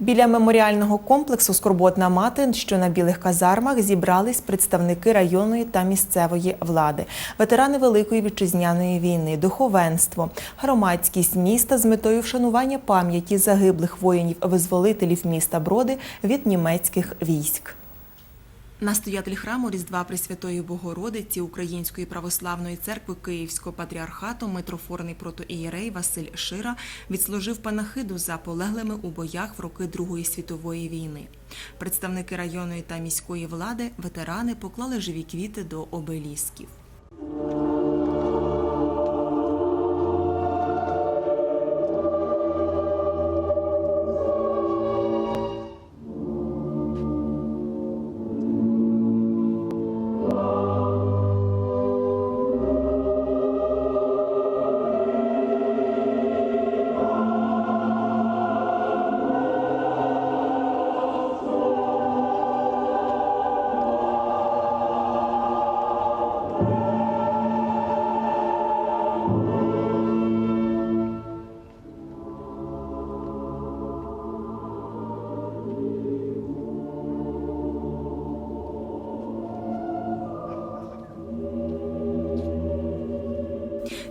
Біля меморіального комплексу Скорботна мати, що на білих казармах, зібрались представники районної та місцевої влади, ветерани Великої вітчизняної війни, духовенство, громадськість міста з метою вшанування пам'яті загиблих воїнів-визволителів міста Броди від німецьких військ. Настоятель храму Різдва Пресвятої Богородиці Української православної церкви Київського патріархату митрофорний протоієрей Василь Шира відслужив панахиду за полеглими у боях в роки Другої світової війни. Представники районної та міської влади, ветерани поклали живі квіти до обелісків.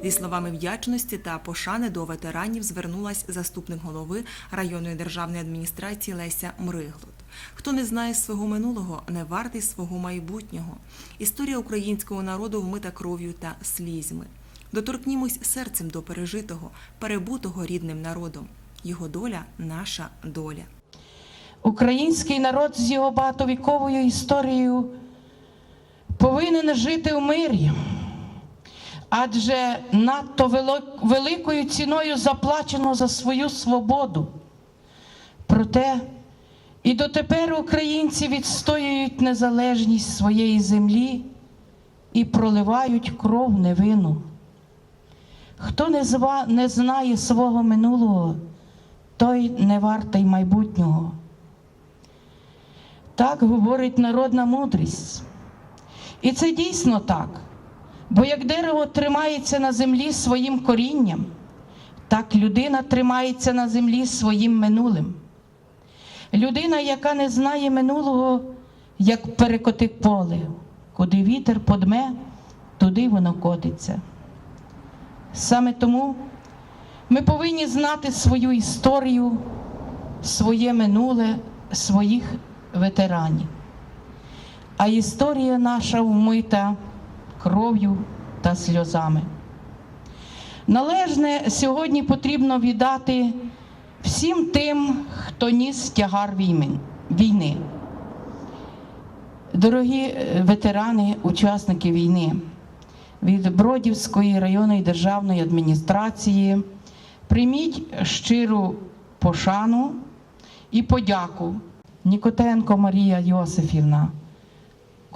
Зі словами вдячності та пошани до ветеранів звернулась заступник голови районної державної адміністрації Леся Мриглот. Хто не знає свого минулого, не вартий свого майбутнього. Історія українського народу вмита кров'ю та слізьми. Доторкнімось серцем до пережитого, перебутого рідним народом. Його доля наша доля. Український народ з його багатовіковою історією повинен жити в мирі, адже надто великою ціною заплачено за свою свободу. Проте і дотепер українці відстоюють незалежність своєї землі і проливають кров невину. Хто не, зва, не знає свого минулого, той не вартий майбутнього. Так говорить народна мудрість. І це дійсно так. Бо як дерево тримається на землі своїм корінням, так людина тримається на землі своїм минулим. Людина, яка не знає минулого, як перекоти поле, куди вітер подме, туди воно котиться. Саме тому ми повинні знати свою історію, своє минуле, своїх ветеранів. А історія наша вмита кров'ю та сльозами. Належне сьогодні потрібно віддати всім тим, хто ніс тягар війни-. Дорогі е, ветерани, учасники війни, від Бродівської районної державної адміністрації прийміть щиру пошану і подяку Нікотенко Марія Йосифівна,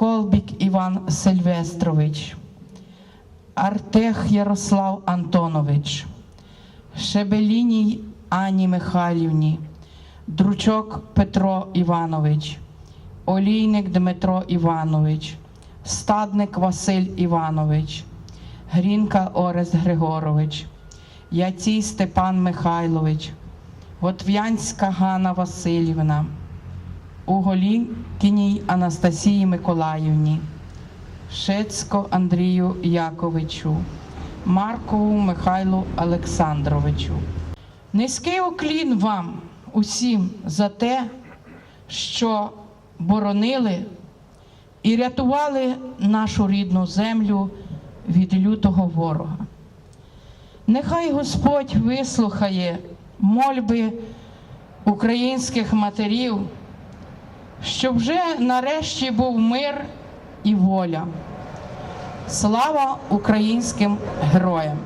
Колбік Іван Сильвестрович, Артех Ярослав Антонович, Шебеліній Ані Михайлівні, Дручок Петро Іванович, Олійник Дмитро Іванович, Стадник Василь Іванович, Грінка Орест Григорович, Яцій Степан Михайлович, Готв'янська Ганна Васильівна, Уголікіній Анастасії Миколаївні, Шецько Андрію Яковичу, Маркову Михайлу Олександровичу. Низький уклін вам усім за те, що боронили і рятували нашу рідну землю від лютого ворога. Нехай Господь вислухає мольби українських матерів, щоб вже нарешті був мир і воля. Слава українським героям!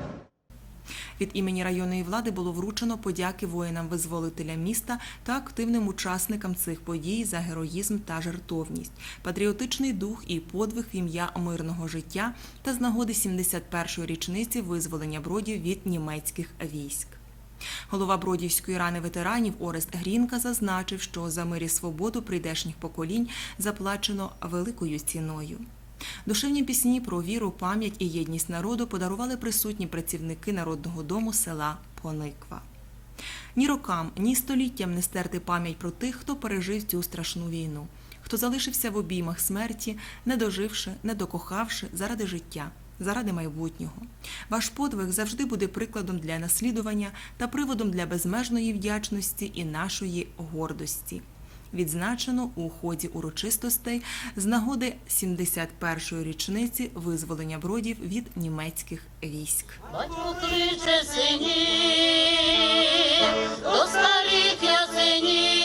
Від імені районної влади було вручено подяки воїнам-визволителя міста та активним учасникам цих подій за героїзм та жертовність, патріотичний дух і подвиг ім'я мирного життя та з нагоди 71-ї річниці визволення бродів від німецьких військ. Голова Бродівської рани ветеранів Орест Грінка зазначив, що за мир і свободу прийдешніх поколінь заплачено великою ціною. Душевні пісні про віру, пам'ять і єдність народу подарували присутні працівники народного дому села Пониква. Ні рокам, ні століттям не стерти пам'ять про тих, хто пережив цю страшну війну, хто залишився в обіймах смерті, не доживши, не докохавши заради життя, заради майбутнього. Ваш подвиг завжди буде прикладом для наслідування та приводом для безмежної вдячності і нашої гордості. Відзначено у ході урочистостей з нагоди 71-ї річниці визволення бродів від німецьких військ. Батько сині, до старих я сині.